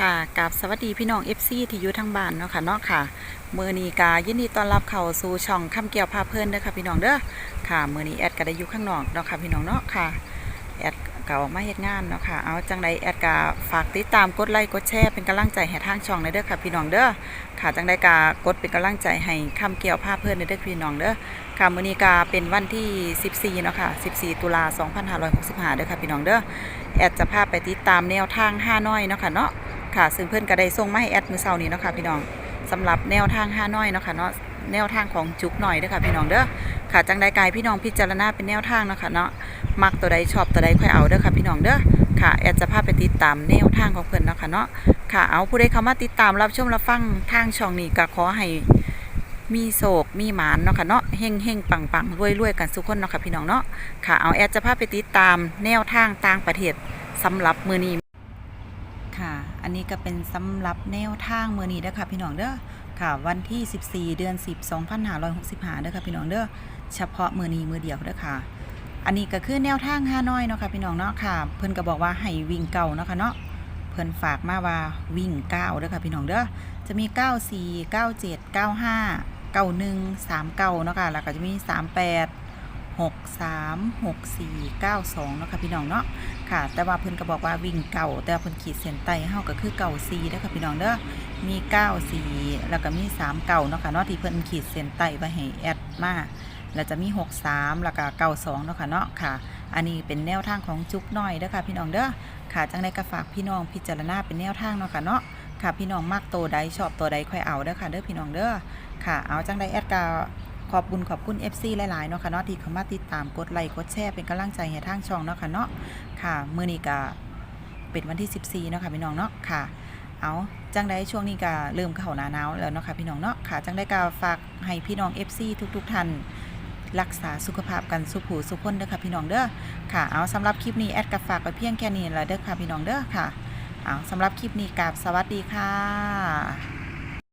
ค่ะกับสวัสดีพี่น้อง FC ที่อยู่ทางบ้านเนาะค่ะเนาะค่ะเมือนี้กายินดีต้อนรับเข้าสู่ช่องคำเกี่ยวพาเพลินเด้อค่ะพี่น้องเด้อค่ะเมือนี้แอดก็ได้อยู่ข้างนอกเนาะค่ะพี่น้องเนาะค่ะแอดก็ออกมาเฮ็ดงานเนาะค่ะเอาจังใดแอดก็ฝากติดตามกดไลค์กดแชร์เป็นกำลังใจให้ทางช่องเลยเด้อค่ะพี่น้องเด้อค่ะจังใดก็กดเป็นกำลังใจให้คำเกี่ยวพาเพลินเด้อพี่น้องเด้อค่ะมื้อนี้ก็เป็นวันที่ 14เนาะค่ะ 14 ตุลา2565เด้อค่ะพี่น้องเด้อแอดจะพาไปติดตามแนวทางห้าน้อยเนาะค่ะเนาะ ค่ะ ซึ่งเพื่อนก็ได้ส่งมาให้แอดมือเสาร์นี้เนาะค่ะพี่น้องสำหรับแนวทางห้าน้อยเนาะค่ะเนาะแนวทางของจุกหน่อยเด้อค่ะพี่น้องเด้อค่ะจังใดกายพี่น้องพิจารณาเป็นแนวทางเนาะค่ะเนาะมักตัวใดชอบตัวใดค่อยเอาเด้อค่ะพี่น้องเด้อค่ะแอดจะพาไปติดตามแนวทางของเพื่อนเนาะค่ะเนาะค่ะเอาผู้ใดเข้ามาติดตามรับชมรับฟังทางช่องนี้ก็ขอให้มีโศกมีหมานเนาะค่ะเนาะเฮงเฮงปังปังรวยรวยกันสุกคนเนาะค่ะพี่น้องเนาะค่ะเอาแอดจะพาไปติดตามแนวทางต่างประเทศสำหรับมือนี้ นนี้ก็เป็นสำหรับแนวทางมือนี้เด้อค่ะพี่น้องเด้อค่ะวันที่ 14 เดือน 10 2565เด้อค่ะพี่น้องเด้อเฉพาะมือนี้มือเดียวเด้อค่ะ อันนี้ก็คือแนวทางห้าน้อยเนาะค่ะพี่น้องเนาะค่ะ เพิ่นก็บอกว่าให้วิ่งเก่าเนาะค่ะเนาะเพิ่นฝากมาว่าวิ่งเก้าเด้อค่ะพี่น้องเด้อจะมี 94 97 95 91 39เนาะค่ะแล้วก็จะมี 38 63 64 92เนาะค่ะพี่น้องเนาะค่ะ แต่ว่าเพิ่นก็บอกว่าวิ่งเก่า แต่เพิ่นขีดเส้นใต้เฮาก็คือเก่า4เด้อค่ะพี่น้องเด้อมี 9 4 แล้วก็มี 3 เก่าเนาะค่ะเนาะที่เพิ่นขีดเส้นใต้ไว้ให้แอดมาแล้วจะมี 6 3 แล้วก็92เนาะค่ะเนาะค่ะ อันนี้เป็นแนวทางของจุกน้อยเด้อค่ะพี่น้องเด้อค่ะจังไดก็ฝากพี่น้องพิจารณาเป็นแนวทางเนาะค่ะเนาะค่ะพี่น้องมักตัวใดชอบตัวใดค่อยเอาเด้อค่ะเด้อพี่น้องเด้อค่ะ เอาจังไดแอดก็ ขอบคุญขอบคุณ FC หลายๆเนาะค่ะเนาะที่เข้ามาติดตามกดไลค์กดแชร์เป็นกำลังใจให้ทางช่องเนาะค่ะเนาะค่ะมื้อนี้ก็เป็นวันที่ 14เนาะค่ะพี่น้องเนาะค่ะเอาจังได้ช่วงนี้ก็เริ่มเข้าหนาหนาวแล้วเนาะค่ะพี่น้องเนาะค่ะจังได้ก็ฝากให้พี่น้อง FC ทุก ๆท่านรักษาสุขภาพกันสุขหูสุขคนเด้อค่ะพี่น้องเด้อค่ะเอาสำหรับคลิปนี้แอดก็ฝากไปเพียงแค่นี้แหละเด้อค่ะพี่น้องเด้อค่ะเอาสำหรับคลิปนี้กับสวัสดีค่ะ